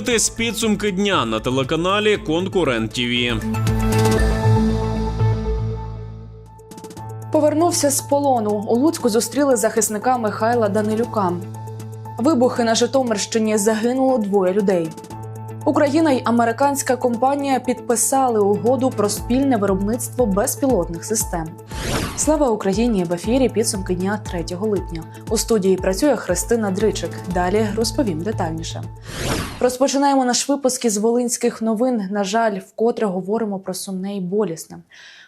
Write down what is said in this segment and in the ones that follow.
Дивитесь підсумки дня на телеканалі Конкурент ТІВІ. Повернувся з полону. У Луцьку зустріли захисника Михайла Данилюка. Вибухи на Житомирщині загинуло двоє людей. Україна й американська компанія підписали угоду про спільне виробництво безпілотних систем. Слава Україні! В ефірі підсумки дня 3 липня. У студії працює Христина Дричик. Далі розповім детальніше. Розпочинаємо наш випуск із волинських новин. На жаль, вкотре говоримо про сумне і болісне.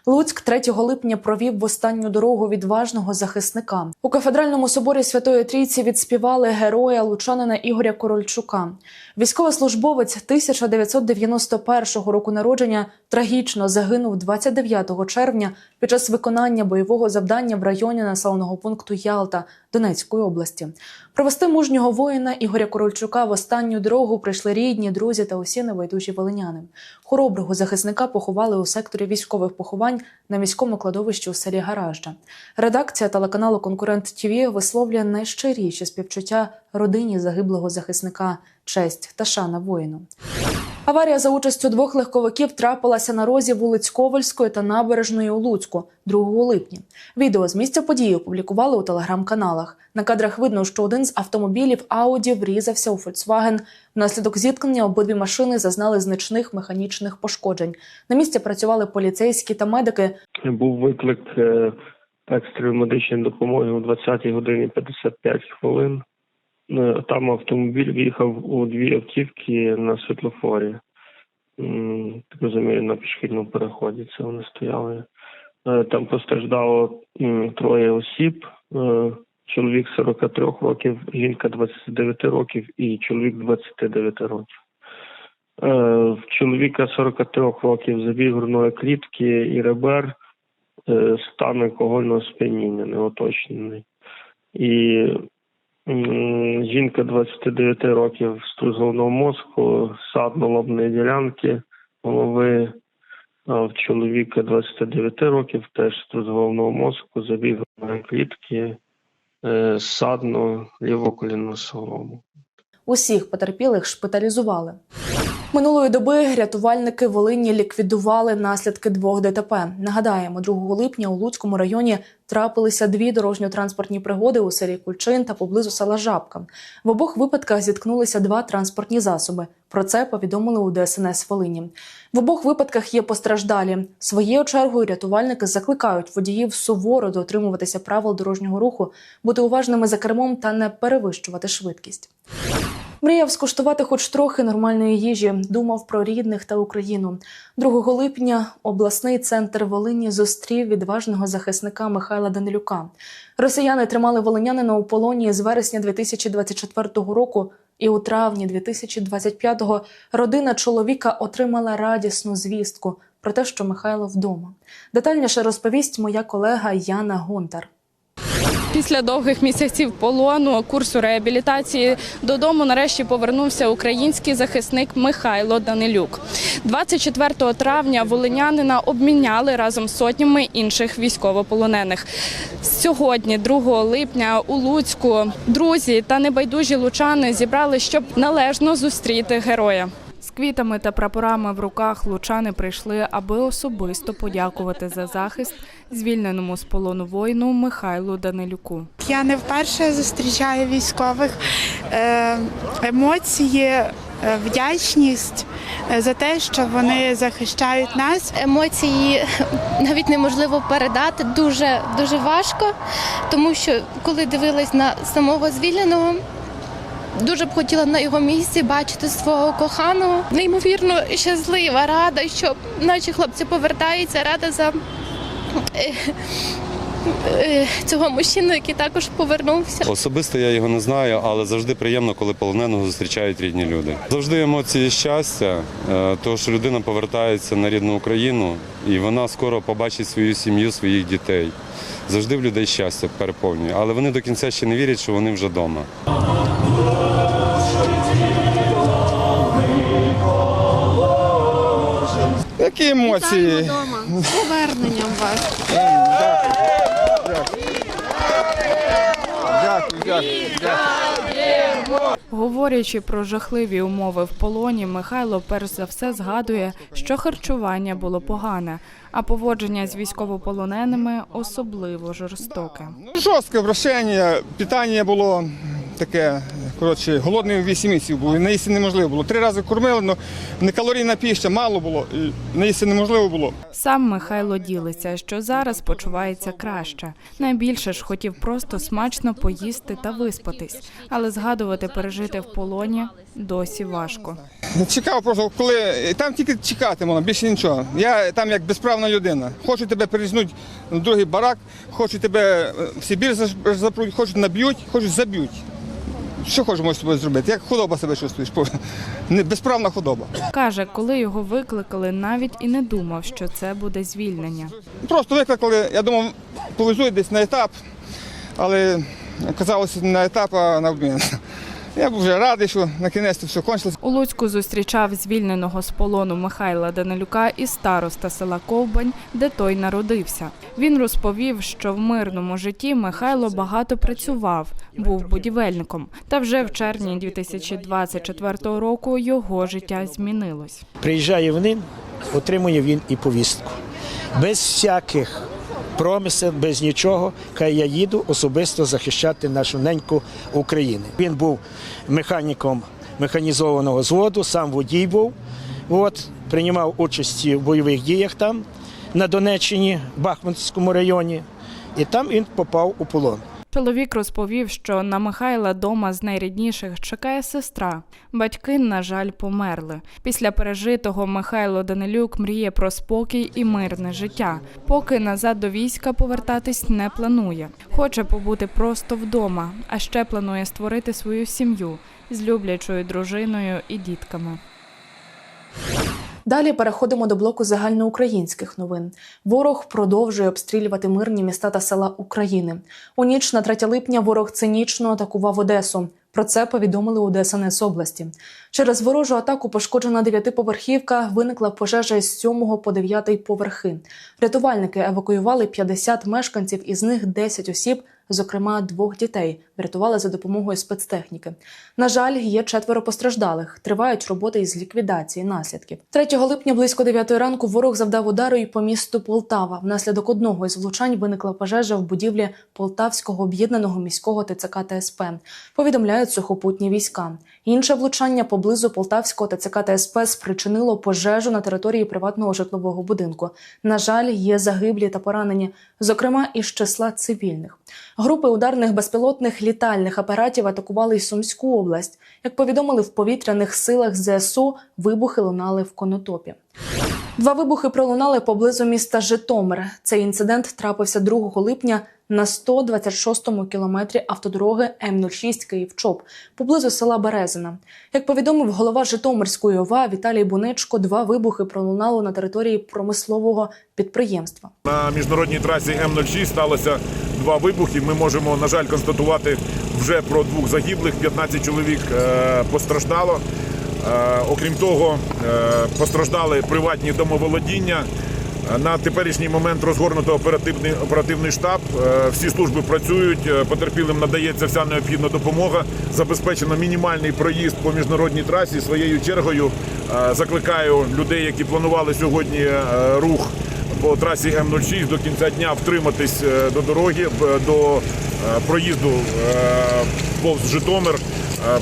Луцьк 3 липня провів в останню дорогу відважного захисника. У кафедральному соборі Святої Трійці відспівали героя лучанина Ігоря Корольчука. Військовослужбовець 1991 року народження трагічно загинув 29 червня під час виконання бойового завдання в районі населеного пункту Ялта Донецької області. Провести мужнього воїна Ігоря Корольчука в останню дорогу прийшли рідні, друзі та усі небайдужі волиняни. Хороброго захисника поховали у секторі військових поховань на міському кладовищі у селі Гаражджа. Редакція телеканалу Конкурент ТВ висловлює найщиріші співчуття родині загиблого захисника, честь та шана воїну. Аварія за участю двох легковиків трапилася на розі вулиць Ковальської та набережної у Луцьку 2 липня. Відео з місця події опублікували у телеграм-каналах. На кадрах видно, що один з автомобілів Ауді врізався у Фольксваген. Внаслідок зіткнення обидві машини зазнали значних механічних пошкоджень. На місці працювали поліцейські та медики. Був виклик екстреної медичної допомоги о 20 годині 55 хвилин. Е, Там автомобіль в'їхав у дві автівки на світлофорі. Так розумію, на пішохідному переході це вони стояли. Е, Там постраждало троє осіб. Е, Чоловік 43 років, жінка 29 років і чоловік 29 років. В чоловіка 43 років забіг грудної клітки і ребер, стан алкогольного сп'яніння неоточнений. І жінка 29 років з головного мозку, садно-лобної ділянки голови. В чоловіка 29 років теж з головного мозку, забіг грудної клітки, е, садно лівого солому. Усіх потерпілих шпиталізували. Минулої доби рятувальники Волині ліквідували наслідки двох ДТП. Нагадаємо, 2 липня у Луцькому районі трапилися дві дорожньо-транспортні пригоди у селі Кульчин та поблизу села Жабка. В обох випадках зіткнулися два транспортні засоби. Про це повідомили у ДСНС Волині. В обох випадках є постраждалі. Своєю чергою рятувальники закликають водіїв суворо дотримуватися правил дорожнього руху, бути уважними за кермом та не перевищувати швидкість. Мріяв скуштувати хоч трохи нормальної їжі, думав про рідних та Україну. 2 липня обласний центр Волині зустрів відважного захисника Михайла Данилюка. Росіяни тримали волинянина у полоні з вересня 2024 року, і у травні 2025-го родина чоловіка отримала радісну звістку про те, що Михайло вдома. Детальніше розповість моя колега Яна Гонтар. Після довгих місяців полону, курсу реабілітації додому нарешті повернувся український захисник Михайло Данилюк. 24 травня волинянина обміняли разом з сотнями інших військовополонених. Сьогодні, 2 липня, у Луцьку друзі та небайдужі лучани зібрали, щоб належно зустріти героя. Квітами та прапорами в руках лучани прийшли, аби особисто подякувати за захист звільненому з полону воїну Михайлу Данилюку. Я не вперше зустрічаю військових Е, емоції, е, вдячність е, за те, що вони захищають нас. емоції навіть неможливо передати дуже дуже важко, тому що коли дивилась на самого звільненого. Дуже б хотіла на його місці бачити свого коханого. Неймовірно щаслива, рада, що наші хлопці повертаються, рада за е, е, цього мужчину, який також повернувся. Особисто я його не знаю, але завжди приємно, коли полоненого зустрічають рідні люди. Завжди емоції щастя, е, того, що людина повертається на рідну Україну, і вона скоро побачить свою сім'ю, своїх дітей. Завжди в людей щастя переповнює, але вони до кінця ще не вірять, що вони вже вдома. Які емоції? З поверненням вас. Дякую, дякую. дякую. Говорячи про жахливі умови в полоні, Михайло перш за все згадує, що харчування було погане, а поводження з військовополоненими особливо жорстоке. Жорстке обращення, питання було таке, коротше, голодний 8 місяців був, наїсти неможливо було. Три рази кормили, але не калорійна піща, мало було, і наїсти неможливо було. Сам Михайло ділиться, що зараз почувається краще. Найбільше ж хотів просто смачно поїсти та виспатись, але згадувати пережити в полоні досі важко. Чекав просто, коли там тільки чекати можна, більше нічого. Я там як безправна людина. Хочу тебе перезнуть на другий барак, хочу тебе е, в Сибір запруть, хочуть наб'ють, хочуть заб'ють. Що хочемо з тобою зробити? Як худоба себе чувствуєш? Безправна худоба. Каже, коли його викликали, навіть і не думав, що це буде звільнення. Просто викликали, я думав, повезуть десь на етап, але оказалося не на етап, а на обмін. Я був вже радий, що на кінець все кончилось. У Луцьку зустрічав звільненого з полону Михайла Данилюка і староста села Ковбань, де той народився. Він розповів, що в мирному житті Михайло багато працював, був будівельником. Та вже в червні 2024 року його життя змінилось. Приїжджає в ним, отримує він і повістку. Без всяких промисел, без нічого. Хай я їду особисто захищати нашу неньку України. Він був механіком механізованого зводу, сам водій був. От, приймав участь в бойових діях там, на Донеччині, в Бахмутському районі, і там він попав у полон. Чоловік розповів, що на Михайла дома з найрідніших чекає сестра. Батьки, на жаль, померли. Після пережитого Михайло Данилюк мріє про спокій і мирне життя. Поки назад до війська повертатись не планує. Хоче побути просто вдома, а ще планує створити свою сім'ю з люблячою дружиною і дітками. Далі переходимо до блоку загальноукраїнських новин. Ворог продовжує обстрілювати мирні міста та села України. У ніч на 3 липня ворог цинічно атакував Одесу. Про це повідомили у ДСНС області. Через ворожу атаку пошкоджена дев'ятиповерхівка. Виникла пожежа із 7 по 9 поверхи. Рятувальники евакуювали 50 мешканців, із них 10 осіб, зокрема двох дітей, врятували за допомогою спецтехніки. На жаль, є четверо постраждалих. Тривають роботи із ліквідації наслідків. 3 липня близько 9 ранку ворог завдав удару і по місту Полтава. Внаслідок одного із влучань виникла пожежа в будівлі Полтавського об'єднаного міського ТЦК ТСП. Повідомляють сухопутні війська. Інше влучання поблизу Полтавського ТЦК ТСП спричинило пожежу на території приватного житлового будинку. На жаль, є загиблі та поранені, зокрема із числа цивільних. Групи ударних безпілотних літальних апаратів атакували й Сумську область. Як повідомили в повітряних силах ЗСУ, вибухи лунали в Конотопі. Два вибухи пролунали поблизу міста Житомир. Цей інцидент трапився 2 липня на 126-му кілометрі автодороги М06 Київ-Чоп, поблизу села Березина. Як повідомив голова Житомирської ОВА Віталій Бунечко, два вибухи пролунали на території промислового підприємства. На міжнародній трасі М06 сталося два вибухи. Ми можемо, на жаль, констатувати вже про двох загиблих, 15 чоловік е, постраждало. Е, Окрім того, е, постраждали приватні домоволодіння. На теперішній момент розгорнуто оперативний оперативний штаб. Всі служби працюють. Потерпілим надається вся необхідна допомога. Забезпечено мінімальний проїзд по міжнародній трасі. Своєю чергою закликаю людей, які планували сьогодні рух по трасі М06 до кінця дня втриматись е, до дороги до е, проїзду е, повз Житомир,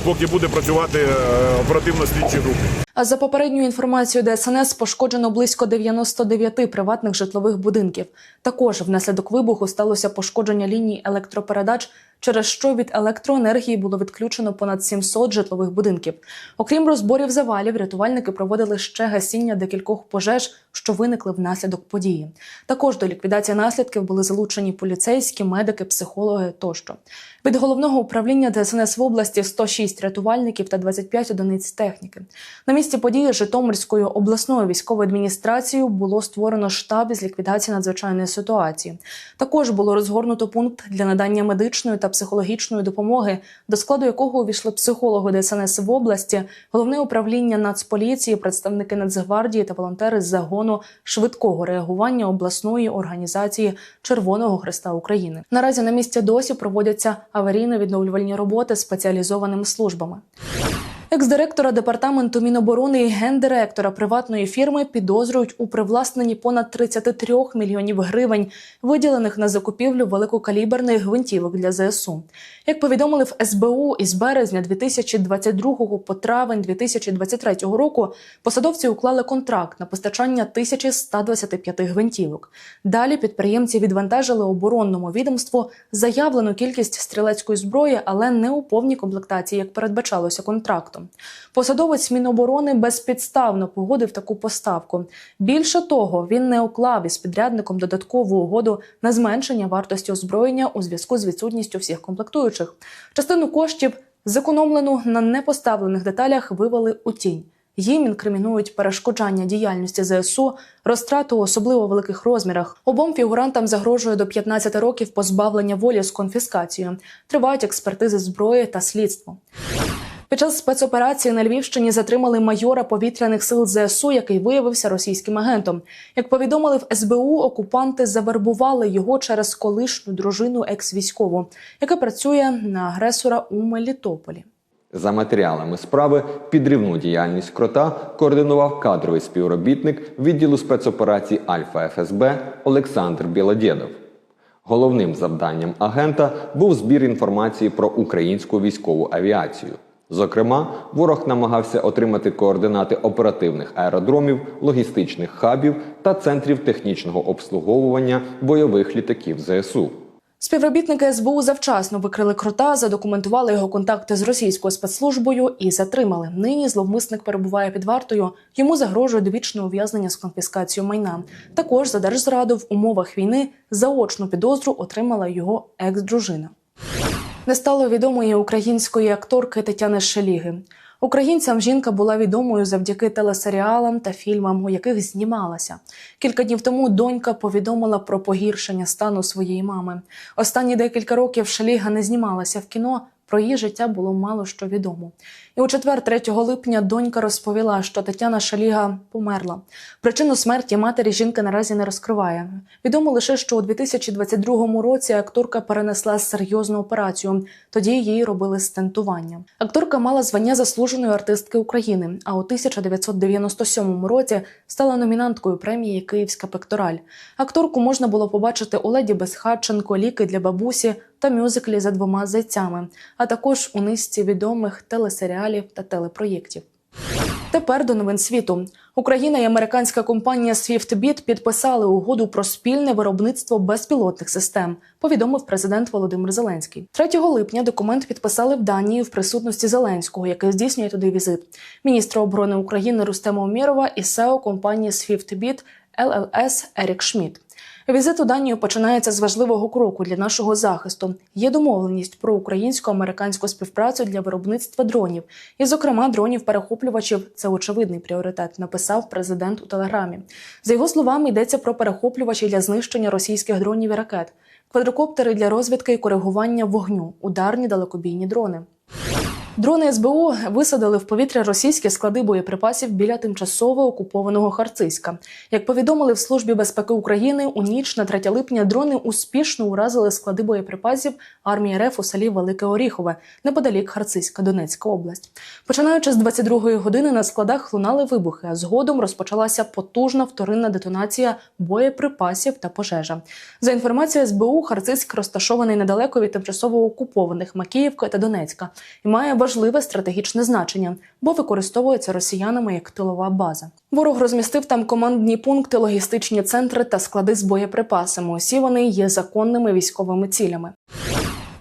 поки буде працювати е, оперативно-слідчі групи. За попередньою інформацією ДСНС пошкоджено близько 99 приватних житлових будинків. Також внаслідок вибуху сталося пошкодження ліній електропередач, через що від електроенергії було відключено понад 700 житлових будинків. Окрім розборів завалів, рятувальники проводили ще гасіння декількох пожеж, що виникли внаслідок події. Також до ліквідації наслідків були залучені поліцейські, медики, психологи тощо. Від головного управління ДСНС в області 106 рятувальників та 25 одиниць техніки. На місці події Житомирською обласною військовою адміністрацією було створено штаб із ліквідації надзвичайної ситуації. Також було розгорнуто пункт для надання медичної та психологічної допомоги, до складу якого увійшли психологи ДСНС в області, головне управління Нацполіції, представники Нацгвардії та волонтери з загону швидкого реагування обласної організації Червоного Христа України. Наразі на місці досі проводяться аварійно-відновлювальні роботи спеціалізованими службами. Екс-директора департаменту Міноборони і гендиректора приватної фірми підозрюють у привласненні понад 33 мільйонів гривень, виділених на закупівлю великокаліберних гвинтівок для ЗСУ. Як повідомили в СБУ, із березня 2022 по травень 2023 року посадовці уклали контракт на постачання 1125 гвинтівок. Далі підприємці відвантажили оборонному відомству заявлену кількість стрілецької зброї, але не у повній комплектації, як передбачалося контрактом. Посадовець Міноборони безпідставно погодив таку поставку. Більше того, він не уклав із підрядником додаткову угоду на зменшення вартості озброєння у зв'язку з відсутністю всіх комплектуючих. Частину коштів, зекономлену на непоставлених деталях, вивели у тінь. Їм інкримінують перешкоджання діяльності ЗСУ, розтрату у особливо великих розмірах. Обом фігурантам загрожує до 15 років позбавлення волі з конфіскацією. Тривають експертизи зброї та слідство. Під час спецоперації на Львівщині затримали майора повітряних сил ЗСУ, який виявився російським агентом. Як повідомили в СБУ, окупанти завербували його через колишню дружину екс-військову, яка працює на агресора у Мелітополі. За матеріалами справи підривну діяльність крота координував кадровий співробітник відділу спецоперацій Альфа ФСБ Олександр Білодєдов. Головним завданням агента був збір інформації про українську військову авіацію. Зокрема, ворог намагався отримати координати оперативних аеродромів, логістичних хабів та центрів технічного обслуговування бойових літаків ЗСУ. Співробітники СБУ завчасно викрили крота, задокументували його контакти з російською спецслужбою і затримали. Нині зловмисник перебуває під вартою. Йому загрожує довічне ув'язнення з конфіскацією майна. Також за держзраду в умовах війни заочну підозру отримала його екс-дружина. Не стало відомої української акторки Тетяни Шеліги. Українцям жінка була відомою завдяки телесеріалам та фільмам, у яких знімалася. Кілька днів тому донька повідомила про погіршення стану своєї мами. Останні декілька років Шеліга не знімалася в кіно. Про її життя було мало що відомо. І у четвер, 3 липня, донька розповіла, що Тетяна Шаліга померла. Причину смерті матері жінка наразі не розкриває. Відомо лише, що у 2022 році акторка перенесла серйозну операцію. Тоді їй робили стентування. Акторка мала звання заслуженої артистки України, а у 1997 році стала номінанткою премії Київська пектораль. Акторку можна було побачити у леді Безхатченко, ліки для бабусі та мюзиклі за двома зайцями, а також у низці відомих телесеріалів та телепроєктів. Тепер до новин світу. Україна і американська компанія SwiftBit підписали угоду про спільне виробництво безпілотних систем. Повідомив президент Володимир Зеленський. 3 липня документ підписали в Данії в присутності Зеленського, який здійснює туди візит. Міністра оборони України Рустема Умєрова і СЕО компанії SwiftBit LLS Ерік Шмідт. Візит у Данію починається з важливого кроку для нашого захисту. Є домовленість про українсько-американську співпрацю для виробництва дронів, і, зокрема, дронів-перехоплювачів. Це очевидний пріоритет. Написав президент у телеграмі. За його словами, йдеться про перехоплювачі для знищення російських дронів і ракет, квадрокоптери для розвідки і коригування вогню, ударні далекобійні дрони. Дрони СБУ висадили в повітря російські склади боєприпасів біля тимчасово окупованого Харциська. Як повідомили в службі безпеки України, у ніч на 3 липня дрони успішно уразили склади боєприпасів армії РФ у селі Велике Оріхове неподалік Харциська, Донецька область. Починаючи з 22-ї години на складах лунали вибухи, а згодом розпочалася потужна вторинна детонація боєприпасів та пожежа. За інформацією СБУ, Харциськ розташований недалеко від тимчасово окупованих Макіївка та Донецька і має важливе стратегічне значення, бо використовується росіянами як тилова база. Ворог розмістив там командні пункти, логістичні центри та склади з боєприпасами. Усі вони є законними військовими цілями.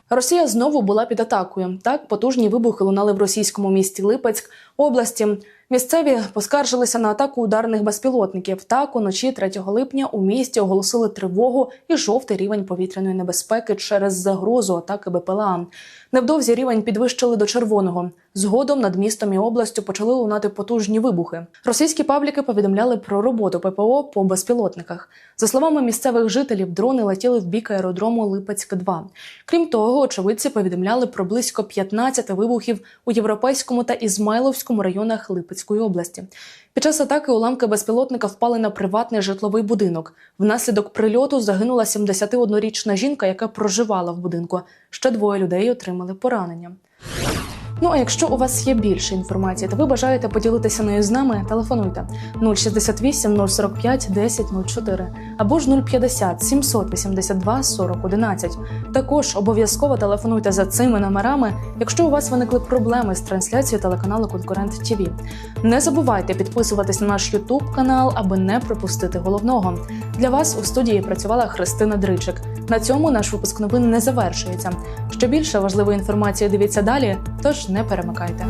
Росія знову була під атакою. Так потужні вибухи лунали в російському місті Липецьк області. Місцеві поскаржилися на атаку ударних безпілотників. Так, уночі 3 липня у місті оголосили тривогу і жовтий рівень повітряної небезпеки через загрозу атаки БПЛА. Невдовзі рівень підвищили до червоного. Згодом над містом і областю почали лунати потужні вибухи. Російські пабліки повідомляли про роботу ППО по безпілотниках. За словами місцевих жителів, дрони летіли в бік аеродрому Липецьк 2 Крім того, очевидці повідомляли про близько 15 вибухів у європейському та Ізмайловському районах Липецької області. Під час атаки уламки безпілотника впали на приватний житловий будинок. Внаслідок прильоту загинула 71-річна жінка, яка проживала в будинку. Ще двоє людей отримали поранення. Ну а якщо у вас є більше інформації та ви бажаєте поділитися нею з нами, телефонуйте 068 045 10 04 або ж 050 782 40 11. Також обов'язково телефонуйте за цими номерами, якщо у вас виникли проблеми з трансляцією телеканалу Конкурент ТІВІ. Не забувайте підписуватись на наш Ютуб канал, аби не пропустити головного. Для вас у студії працювала Христина Дричик. На цьому наш випуск новин не завершується. Ще більше важливої інформації дивіться далі, тож не перемикайте.